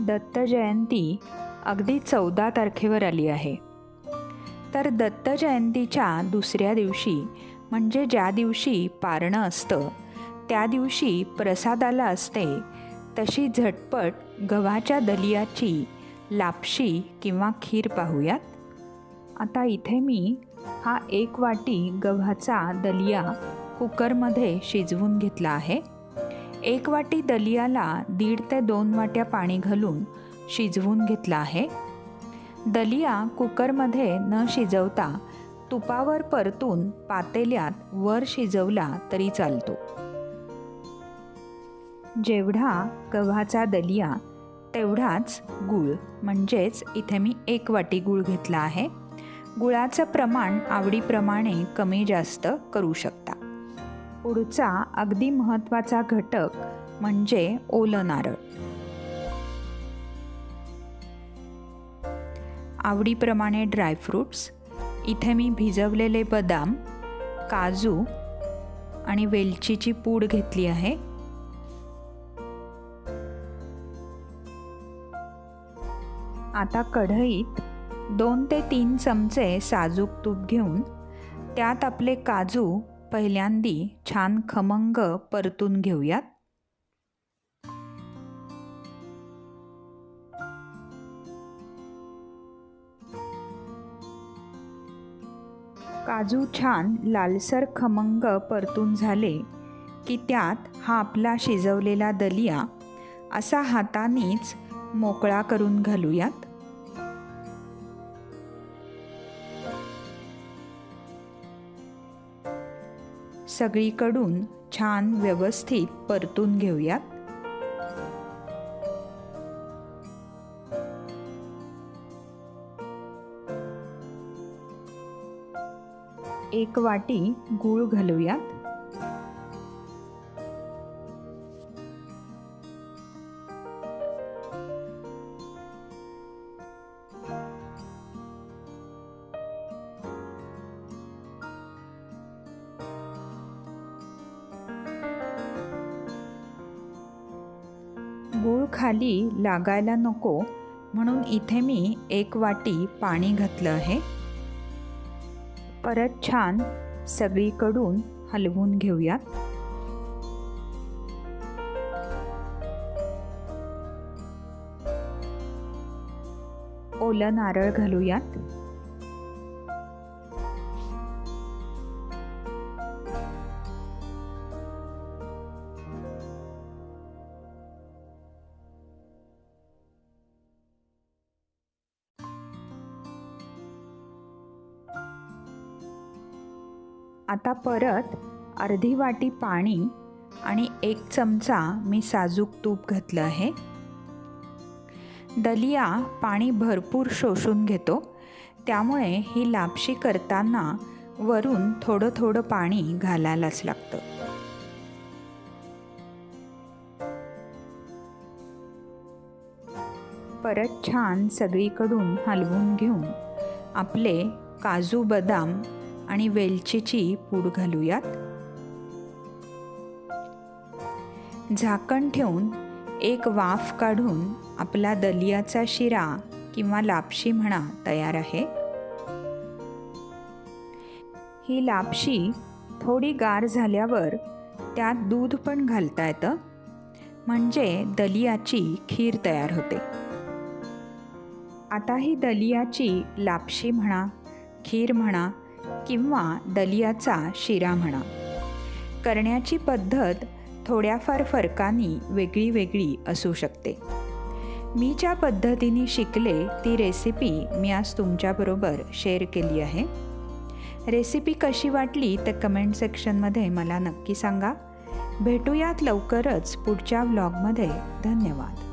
दत्त जयंती अगदी चौदा तारखेवर आली आहे. तर दत्त जयंतीच्या दुसऱ्या दिवशी म्हणजे ज्या दिवशी पारणं असतं त्या दिवशी प्रसादाला असते तशी झटपट गव्हाच्या दलियाची लापशी किंवा खीर पाहूयात. आता इथे मी हा एक वाटी गव्हाचा दलिया कुकरमध्ये शिजवून घेतला आहे. एक वाटी दलियाला दीड ते दोन वाट्या पाणी घालून शिजवून घेतला आहे. दलिया कुकरमध्ये न शिजवता तुपावर परतून पातेल्यात वर शिजवला तरी चालतो. जेवढा गव्हाचा दलिया तेवढाच गूळ. म्हणजेच इथे मी एक वाटी गूळ घेतला आहे. गुळाचं प्रमाण आवडीप्रमाणे कमी जास्त करू शकता. पुढचा अगदी महत्त्वाचा घटक म्हणजे ओलं नारळ. आवडीप्रमाणे ड्रायफ्रूट्स इथे मी भिजवलेले बदाम काजू आणि वेलचीची पूड घेतली आहे. आता कढईत दोन ते तीन चमचे साजूक तूप घेऊन त्यात आपले काजू पहिल्यांदी छान खमंग परतून घेऊयात. काजू छान लालसर खमंग परतून झाले की त्यात हा आपला शिजवलेला दलिया असा हातानेच मोकळा करून घालूयात. सगळीकडून छान व्यवस्थित परतून घेऊयात. एक वाटी गूळ घालूयात. खाली लागायला नको म्हणून इथे मी एक वाटी पाणी घातलं आहे. परत छान सगळीकडून हलवून घेऊयात. ओलं नारळ घालूयात. आता परत अर्धी वाटी पाणी आणि एक चमचा मी साजूक तूप घातलं आहे. दलिया पाणी भरपूर शोषून घेतो. त्यामुळे ही लापशी करताना वरून थोडं थोडं पाणी घालायलाच लागतं. परत छान सगळीकडून हलवून घेऊन आपले काजू बदाम आणि वेलचीची पूड घालूयात. झाकण ठेवून एक वाफ काढून आपला दलियाचा शिरा किंवा लापशी म्हणा तयार आहे. ही लापशी थोडी गार झाल्यावर त्यात दूध पण घालता येतं म्हणजे दलियाची खीर तयार होते. आता ही दलियाची लापशी म्हणा खीर म्हणा किंवा दलियाचा शिरा म्हणा. करण्याची पद्धत थोड्याफार फरकानी वेगळी वेगळी असू शकते. मी ज्या पद्धतीने शिकले ती रेसिपी मी आज तुमच्याबरोबर शेअर केली आहे. रेसिपी कशी वाटली तर कमेंट सेक्शनमध्ये मला नक्की सांगा. भेटूयात लवकरच पुढच्या व्लॉगमध्ये धन्यवाद.